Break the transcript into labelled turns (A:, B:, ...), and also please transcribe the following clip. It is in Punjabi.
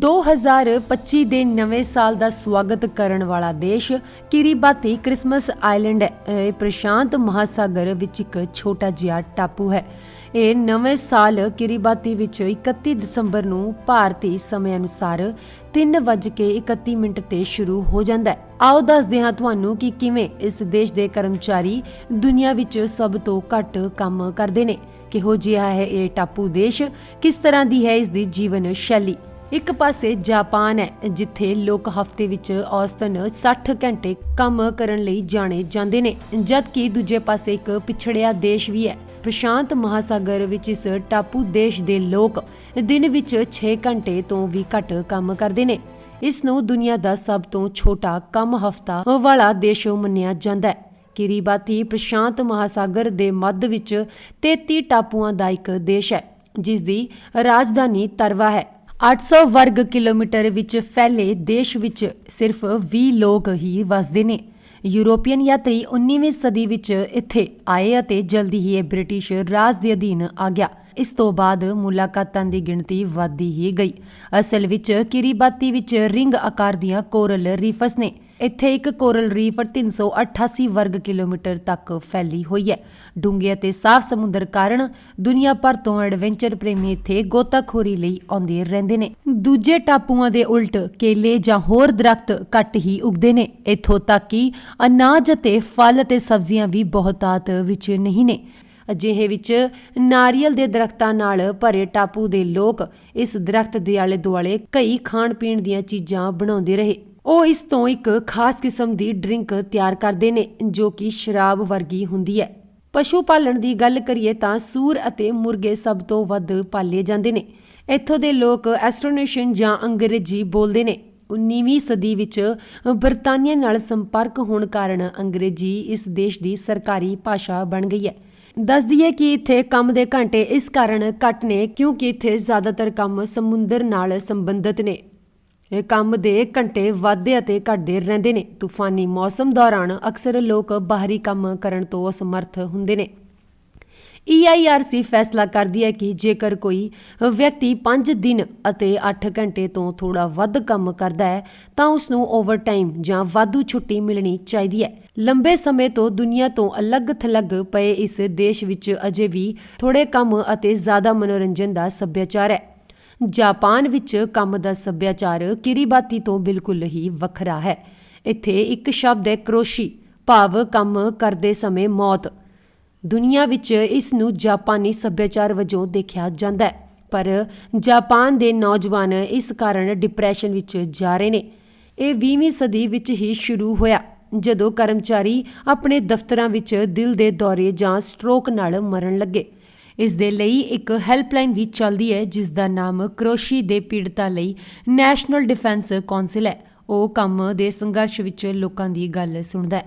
A: 2025 ਦੇ ਨਵੇਂ ਸਾਲ ਦਾ ਸਵਾਗਤ ਕਰਨ ਵਾਲਾ ਦੇਸ਼ ਕਿਰੀਬਾਤੀ ਕ੍ਰਿਸਮਸ ਆਈਲੈਂਡ ਹੈ ਪ੍ਰਸ਼ਾਂਤ ਮਹਾਸਾਗਰ ਵਿੱਚ ਇੱਕ ਛੋਟਾ ਜਿਹਾ ਟਾਪੂ ਹੈ। ਇਹ ਨਵੇਂ ਸਾਲ ਕਿਰੀਬਾਤੀ ਵਿੱਚ 31 ਦਸੰਬਰ ਨੂੰ ਭਾਰਤੀ ਸਮੇਂ ਅਨੁਸਾਰ 3:31 ਮਿੰਟ ਤੇ ਸ਼ੁਰੂ ਹੋ ਜਾਂਦਾ ਹੈ। ਆਓ ਦੱਸਦੇ ਹਾਂ ਤੁਹਾਨੂੰ ਕਿ ਕਿਵੇਂ ਇਸ ਦੇਸ਼ ਦੇ ਕਰਮਚਾਰੀ ਦੁਨੀਆ ਵਿੱਚ ਸਭ ਤੋਂ ਘੱਟ ਕੰਮ ਕਰਦੇ ਨੇ। ਕਿਹੋ ਜਿਹਾ ਹੈ ਇਹ ਟਾਪੂ ਦੇਸ਼? ਕਿਸ ਤਰ੍ਹਾਂ ਦੀ ਹੈ ਇਸ ਦੀ ਜੀਵਨ ਸ਼ੈਲੀ? ਇੱਕ ਪਾਸੇ ਜਾਪਾਨ ਹੈ, ਜਿੱਥੇ ਲੋਕ ਹਫ਼ਤੇ ਵਿੱਚ ਔਸਤਨ 60 ਘੰਟੇ ਕੰਮ ਕਰਨ ਲਈ ਜਾਣੇ ਜਾਂਦੇ ਨੇ, ਜਦਕਿ ਦੂਜੇ ਪਾਸੇ ਇੱਕ ਪਿਛੜਿਆ ਦੇਸ਼ ਵੀ ਹੈ। ਪ੍ਰਸ਼ਾਂਤ ਮਹਾਸਾਗਰ ਵਿੱਚ ਇਸ ਟਾਪੂ ਦੇਸ਼ ਦੇ ਲੋਕ ਦਿਨ ਵਿੱਚ 6 ਘੰਟੇ ਤੋਂ ਵੀ ਘੱਟ ਕੰਮ ਕਰਦੇ ਨੇ। ਇਸ ਨੂੰ ਦੁਨੀਆ ਦਾ ਸਭ ਤੋਂ ਛੋਟਾ ਕੰਮ ਹਫ਼ਤਾ ਵਾਲਾ ਦੇਸ਼ ਮੰਨਿਆ ਜਾਂਦਾ ਹੈ। ਕਿਰੀਬਾਤੀ ਪ੍ਰਸ਼ਾਂਤ ਮਹਾਸਾਗਰ ਦੇ ਮੱਧ ਵਿੱਚ 33 ਟਾਪੂਆਂ ਦਾ ਇੱਕ ਦੇਸ਼ ਹੈ, ਜਿਸ ਦੀ ਰਾਜਧਾਨੀ ਤਰਵਾ ਹੈ। 800 ਵਰਗ ਕਿਲੋਮੀਟਰ ਵਿੱਚ ਫੈਲੇ ਦੇਸ਼ ਵਿੱਚ ਸਿਰਫ 20 ਲੋਕ ਹੀ ਵਸਦੇ ਨੇ। ਯੂਰੋਪੀਅਨ ਯਾਤਰੀ 19ਵੀਂ ਸਦੀ ਵਿੱਚ ਇੱਥੇ ਆਏ ਅਤੇ ਜਲਦੀ ਹੀ ਇਹ ਬ੍ਰਿਟਿਸ਼ ਰਾਜ ਦੇ ਅਧੀਨ ਆ ਗਿਆ। ਇਸ ਤੋਂ ਬਾਅਦ ਮੁਲਾਕਾਤਾਂ ਦੀ ਗਿਣਤੀ ਵਧਦੀ ਹੀ ਗਈ। ਅਸਲ ਵਿੱਚ ਕਿਰੀਬਾਤੀ ਵਿੱਚ ਰਿੰਗ ਆਕਾਰ ਦੀਆਂ ਕੋਰਲ ਰੀਫਸ ਨੇ ਇੱਥੇ ਇੱਕ ਕੋਰਲ ਰੀਫ 388 ਵਰਗ ਕਿਲੋਮੀਟਰ ਤੱਕ ਫੈਲੀ ਹੋਈ ਹੈ। ਡੂੰਘੇ ਅਤੇ ਸਾਫ਼ ਸਮੁੰਦਰ ਕਾਰਨ ਦੁਨੀਆ ਭਰ ਤੋਂ ਐਡਵੈਂਚਰ ਪ੍ਰੇਮੀ ਇੱਥੇ ਗੋਤਾਖੋਰੀ ਲਈ ਆਉਂਦੇ ਰਹਿੰਦੇ ਨੇ। ਦੂਜੇ ਟਾਪੂਆਂ ਦੇ ਉਲਟ ਕੇਲੇ ਜਾਂ ਹੋਰ ਦਰਖਤ ਘੱਟ ਹੀ ਉਗਦੇ ਨੇ। ਇੱਥੋਂ ਤੱਕ ਕਿ ਅਨਾਜ ਅਤੇ ਫਲ ਅਤੇ ਸਬਜ਼ੀਆਂ ਵੀ ਬਹੁਤਾਤ ਵਿੱਚ ਨਹੀਂ ਨੇ। ਅਜਿਹੇ ਵਿੱਚ ਨਾਰੀਅਲ ਦੇ ਦਰਖਤਾਂ ਨਾਲ ਭਰੇ ਟਾਪੂ ਦੇ ਲੋਕ ਇਸ ਦਰਖਤ ਦੇ ਆਲੇ ਦੁਆਲੇ ਕਈ ਖਾਣ ਪੀਣ ਦੀਆਂ ਚੀਜ਼ਾਂ ਬਣਾਉਂਦੇ ਰਹੇ। ਉਹ ਇਸ ਤੋਂ ਇੱਕ ਖਾਸ ਕਿਸਮ ਦੀ ਡਰਿੰਕ ਤਿਆਰ ਕਰਦੇ ਨੇ, ਜੋ ਕਿ ਸ਼ਰਾਬ ਵਰਗੀ ਹੁੰਦੀ ਹੈ। ਪਸ਼ੂ ਪਾਲਣ ਦੀ ਗੱਲ ਕਰੀਏ ਤਾਂ ਸੂਰ ਅਤੇ ਮੁਰਗੇ ਸਭ ਤੋਂ ਵੱਧ ਪਾਲੇ ਜਾਂਦੇ ਨੇ। ਇੱਥੋਂ ਦੇ ਲੋਕ ਐਸਟ੍ਰੋਨੇਸ਼ਨ ਜਾਂ ਅੰਗਰੇਜ਼ੀ ਬੋਲਦੇ ਨੇ। 19ਵੀਂ ਸਦੀ ਵਿੱਚ ਬਰਤਾਨੀਆ ਨਾਲ ਸੰਪਰਕ ਹੋਣ ਕਾਰਨ ਅੰਗਰੇਜ਼ੀ ਇਸ ਦੇਸ਼ ਦੀ ਸਰਕਾਰੀ ਭਾਸ਼ਾ ਬਣ ਗਈ ਹੈ। ਦੱਸ ਦਈਏ ਕਿ ਇੱਥੇ ਕੰਮ ਦੇ ਘੰਟੇ ਇਸ ਕਾਰਨ ਘੱਟ ਨੇ, ਕਿਉਂਕਿ ਇੱਥੇ ਜ਼ਿਆਦਾਤਰ ਕੰਮ ਸਮੁੰਦਰ ਨਾਲ ਸੰਬੰਧਿਤ ਨੇ। ਕੰਮ ਦੇ ਘੰਟੇ ਵਾਧੇ ਅਤੇ ਘਟਦੇ ਰਹਿੰਦੇ ਨੇ। ਤੂਫਾਨੀ ਮੌਸਮ ਦੌਰਾਨ ਅਕਸਰ ਲੋਕ ਬਾਹਰੀ ਕੰਮ ਕਰਨ ਤੋਂ ਅਸਮਰਥ ਹੁੰਦੇ ਨੇ। EIRC ਫੈਸਲਾ ਕਰਦੀ ਹੈ ਕਿ ਜੇਕਰ ਕੋਈ ਵਿਅਕਤੀ 5 ਦਿਨ ਅਤੇ 8 ਘੰਟੇ ਤੋਂ ਥੋੜਾ ਵੱਧ ਕੰਮ ਕਰਦਾ ਹੈ, ਤਾਂ ਉਸ ਨੂੰ ਓਵਰਟਾਈਮ ਜਾਂ ਵਾਧੂ ਛੁੱਟੀ ਮਿਲਣੀ ਚਾਹੀਦੀ ਹੈ। ਲੰਬੇ ਸਮੇਂ ਤੋਂ ਦੁਨੀਆ ਤੋਂ ਅਲੱਗ-ਥਲੱਗ ਪਏ ਇਸ ਦੇਸ਼ ਵਿੱਚ ਅਜੇ ਵੀ ਥੋੜੇ ਕੰਮ ਅਤੇ ਜ਼ਿਆਦਾ ਮਨੋਰੰਜਨ ਦਾ ਸੱਭਿਆਚਾਰ ਹੈ। ਜਾਪਾਨ ਵਿੱਚ ਕੰਮ ਦਾ ਸੱਭਿਆਚਾਰ ਕਿਰੀਬਾਤੀ ਤੋਂ ਬਿਲਕੁਲ ਹੀ ਵੱਖਰਾ ਹੈ। ਇੱਥੇ ਇੱਕ ਸ਼ਬਦ ਹੈ ਕਰੋਸ਼ੀ। ਭਾਵ ਕੰਮ ਕਰਦੇ ਸਮੇਂ ਮੌਤ। ਦੁਨੀਆ ਵਿੱਚ ਇਸ ਨੂੰ ਜਾਪਾਨੀ ਸੱਭਿਆਚਾਰ ਵਜੋਂ ਦੇਖਿਆ ਜਾਂਦਾ ਹੈ। ਪਰ ਜਾਪਾਨ ਦੇ ਨੌਜਵਾਨ ਇਸ ਕਾਰਨ ਡਿਪਰੈਸ਼ਨ ਵਿੱਚ ਜਾ ਰਹੇ ਨੇ। ਇਹ 20ਵੀਂ ਸਦੀ ਵਿੱਚ ਹੀ ਸ਼ੁਰੂ ਹੋਇਆ, ਜਦੋਂ ਕਰਮਚਾਰੀ ਆਪਣੇ ਦਫ਼ਤਰਾਂ ਵਿੱਚ ਦਿਲ ਦੇ ਦੌਰੇ ਜਾਂ ਸਟ੍ਰੋਕ ਨਾਲ ਮਰਨ ਲੱਗੇ। ਇਸ ਦੇ ਲਈ ਇੱਕ ਹੈਲਪਲਾਈਨ ਵੀ ਚੱਲਦੀ ਹੈ, ਜਿਸ ਦਾ ਨਾਮ ਕਰੋਸ਼ੀ ਦੇ ਪੀੜਤਾਂ ਲਈ ਨੈਸ਼ਨਲ ਡਿਫੈਂਸ ਕੌਂਸਲ ਹੈ। ਉਹ ਕੰਮ ਦੇ ਸੰਘਰਸ਼ ਵਿੱਚ ਲੋਕਾਂ ਦੀ ਗੱਲ ਸੁਣਦਾ ਹੈ।